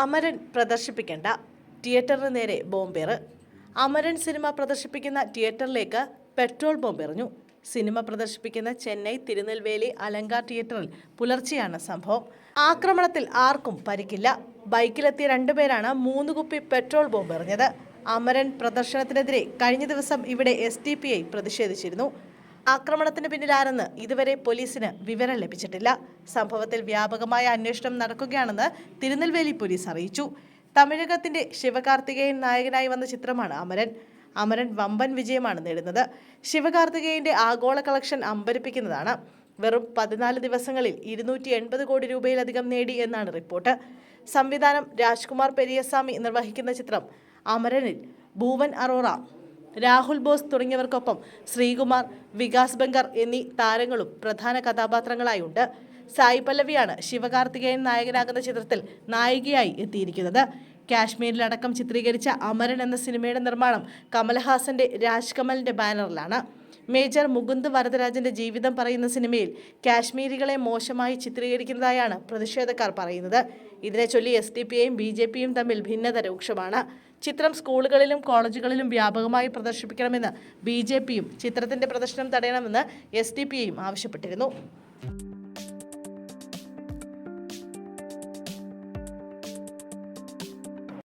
അമരൻ പ്രദർശിപ്പിക്കേണ്ട തിയേറ്ററിന് നേരെ ബോംബേറ്. അമരൻ സിനിമ പ്രദർശിപ്പിക്കുന്ന തിയേറ്ററിലേക്ക് പെട്രോൾ ബോംബെറിഞ്ഞു. സിനിമ പ്രദർശിപ്പിക്കുന്ന ചെന്നൈ തിരുനെൽവേലി അലങ്കാർ തിയേറ്ററിൽ പുലർച്ചെയാണ് സംഭവം. ആക്രമണത്തിൽ ആർക്കും പരിക്കില്ല. ബൈക്കിലെത്തിയ രണ്ടുപേരാണ് മൂന്ന് കുപ്പി പെട്രോൾ ബോംബ് എറിഞ്ഞത് അമരൻ പ്രദർശനത്തിനെതിരെ കഴിഞ്ഞ ദിവസം ഇവിടെ എസ് പ്രതിഷേധിച്ചിരുന്നു. ആക്രമണത്തിന് പിന്നിലാരെന്ന് ഇതുവരെ പോലീസിന് വിവരം ലഭിച്ചിട്ടില്ല. സംഭവത്തിൽ വ്യാപകമായ അന്വേഷണം നടക്കുകയാണെന്ന് തിരുനെൽവേലി പോലീസ് അറിയിച്ചു. തമിഴകത്തിന്റെ ശിവകാർത്തികേയൻ നായകനായി വന്ന ചിത്രമാണ് അമരൻ. അമരൻ വമ്പൻ വിജയമാണ് നേടുന്നത്. ശിവകാർത്തികേയന്റെ ആഗോള കളക്ഷൻ അമ്പരിപ്പിക്കുന്നതാണ്. വെറും പതിനാല് ദിവസങ്ങളിൽ ഇരുന്നൂറ്റി എൺപത് കോടി രൂപയിലധികം നേടി എന്നാണ് റിപ്പോർട്ട്. സംവിധാനം രാജ്കുമാർ പെരിയസ്വാമി നിർവഹിക്കുന്ന ചിത്രം അമരനിൽ. ഭൂവൻ അറോറ. രാഹുൽ ബോസ് തുടങ്ങിയവർക്കൊപ്പം ശ്രീകുമാർ വികാസ് ബംഗർ എന്നീ താരങ്ങളും പ്രധാന കഥാപാത്രങ്ങളായുണ്ട്. സായി പല്ലവിയാണ് ശിവകാർത്തികേയൻ നായകനാകുന്ന ചിത്രത്തിൽ നായികയായി എത്തിയിരിക്കുന്നത്. കാശ്മീരിലടക്കം ചിത്രീകരിച്ച അമരൻ എന്ന സിനിമയുടെ നിർമ്മാണം കമൽഹാസന്റെ രാജ്കമലിന്റെ ബാനറിലാണ്. മേജർ മുകുന്ദ് വരദരാജന്റെ ജീവിതം പറയുന്ന സിനിമയിൽ കാശ്മീരികളെ മോശമായി ചിത്രീകരിക്കുന്നതായാണ് പ്രതിഷേധക്കാർ പറയുന്നത്. ഇതിനെ ചൊല്ലി എസ് ഡി പിയെയും ബി ജെ പിയും തമ്മിൽ ഭിന്നത രൂക്ഷമാണ്. ചിത്രം സ്കൂളുകളിലും കോളേജുകളിലും വ്യാപകമായി പ്രദർശിപ്പിക്കണമെന്ന് ബി ജെ പിയും ചിത്രത്തിന്റെ പ്രദർശനം തടയണമെന്ന് എസ് ഡി ആവശ്യപ്പെട്ടിരുന്നു.